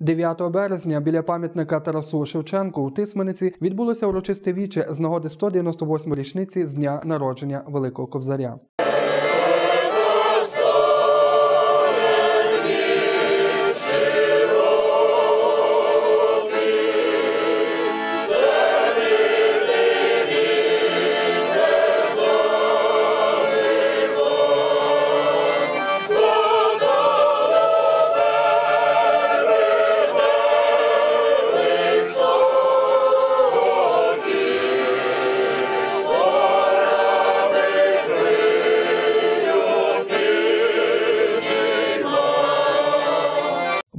9 березня біля пам'ятника Тарасу Шевченку у Тисманиці відбулося урочисте віче з нагоди 198 річниці з дня народження Великого Кобзаря.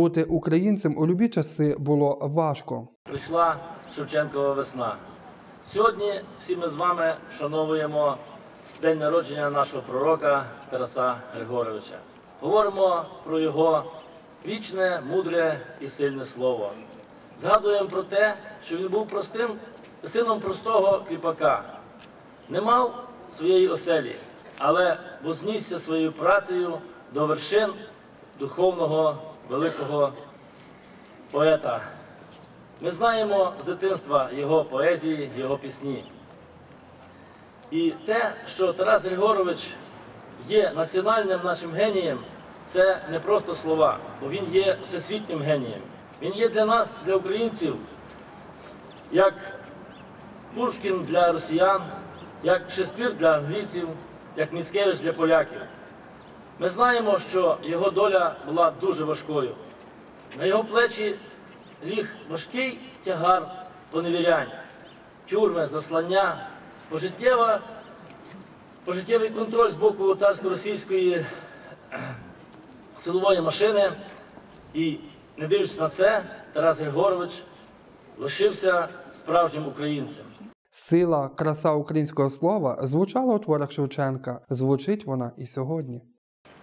Бути українцем у любі часи було важко. прийшла Шевченкова весна. Сьогодні всі ми з вами вшановуємо день народження нашого пророка Тараса Григоровича. Говоримо про його вічне, мудре і сильне слово. Згадуємо про те, що він був простим сином простого кріпака, не мав своєї оселі, але вознісся своєю працею до вершин духовного великого поета. Ми знаємо з дитинства його поезії, його пісні. І те, що Тарас Григорович є національним нашим генієм, це не просто слова, бо він є всесвітнім генієм. Він є для нас, для українців, як Пушкін для росіян, як Шекспір для англійців, як Міцкевич для поляків. Ми знаємо, що його доля була дуже важкою. На його плечі ліг важкий тягар поневірянь, тюрми, заслання, пожиттєва, пожиттєвий контроль з боку царсько-російської силової машини. І, не дивлячись на це, Тарас Григорович лишився справжнім українцем. Сила, краса українського слова звучала у творах Шевченка. Звучить вона і сьогодні.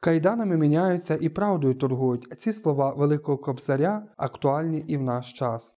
Кайданами міняються і правдою торгують. Ці слова Великого Кобзаря актуальні і в наш час.